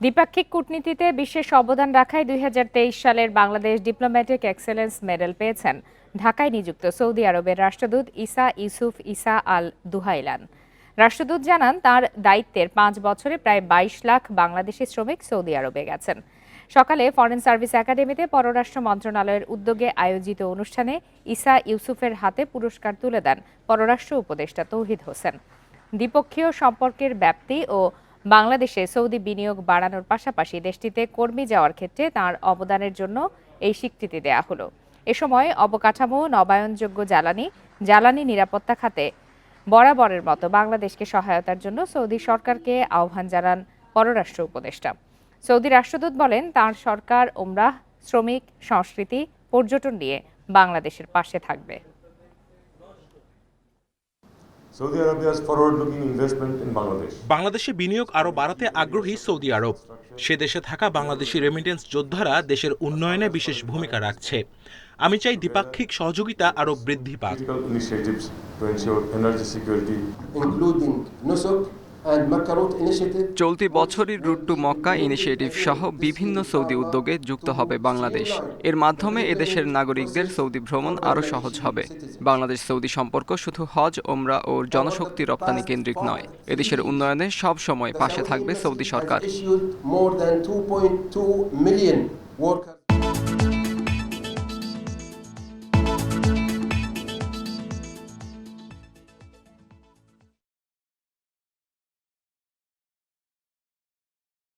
দ্বিপাক্ষিক কূটনীতিতে বিশেষ অবদান রাখায় দুই হাজার তেইশ সালের বাংলাদেশ ডিপ্লোম্যাটিক এক্সেলেন্স মেডেল পেয়েছেন ঢাকায় নিযুক্ত সৌদি আরবের রাষ্ট্রদূত ইসা ইউসুফ ইসা আল দুহাইলান রাষ্ট্রদূত জানান, তার দায়িত্বের পাঁচ বছরে প্রায় বাইশ লাখ বাংলাদেশি শ্রমিক সৌদি আরবে গেছেন। সকালে ফরেন সার্ভিস একাডেমিতে পররাষ্ট্র মন্ত্রণালয়ের উদ্যোগে আয়োজিত অনুষ্ঠানে ইসা ইউসুফের হাতে পুরস্কার তুলে দেন পররাষ্ট্র উপদেষ্টা তৌহিদ হোসেন। দ্বিপক্ষীয় সম্পর্কের ব্যাপ্তি ও বাংলাদেশে সৌদি বিনিয়োগ বাড়ানোর পাশাপাশি দেশটিতে কর্মী যাওয়ার ক্ষেত্রে তার অবদানের জন্য এই স্বীকৃতি দেয়া হলো। এ সময় অবকাঠামো, নবায়নযোগ্য জ্বালানি জ্বালানি নিরাপত্তা খাতে বরাবরের মতো বাংলাদেশকে সহায়তার জন্য সৌদি সরকারকে আহ্বান জানান পররাষ্ট্র উপদেষ্টা। সৌদি রাষ্ট্রদূত বলেন, তার সরকার ওমরাহ শ্রমিক, সংস্কৃতি, পর্যটন নিয়ে বাংলাদেশের পাশে থাকবে। বাংলাদেশে বিনিয়োগ আরও বাড়াতে আগ্রহী সৌদি আরব। সে দেশে থাকা বাংলাদেশি রেমিটেন্স যোদ্ধারা দেশের উন্নয়নে বিশেষ ভূমিকা রাখছে। আমি চাই দ্বিপাক্ষিক সহযোগিতা আরও বৃদ্ধি পাক। চলতি বছরই রুট টু মক্কা ইনিশিয়েটিভ সহ বিভিন্ন সৌদি উদ্যোগে যুক্ত হবে বাংলাদেশ। এর মাধ্যমে এদেশের নাগরিকদের সৌদি ভ্রমণ আরও সহজ হবে। বাংলাদেশ সৌদি সম্পর্ক শুধু হজ ওমরা ও জনশক্তি রপ্তানি কেন্দ্রিক নয়। এদেশের উন্নয়নে সব সময় পাশে থাকবে সৌদি সরকার।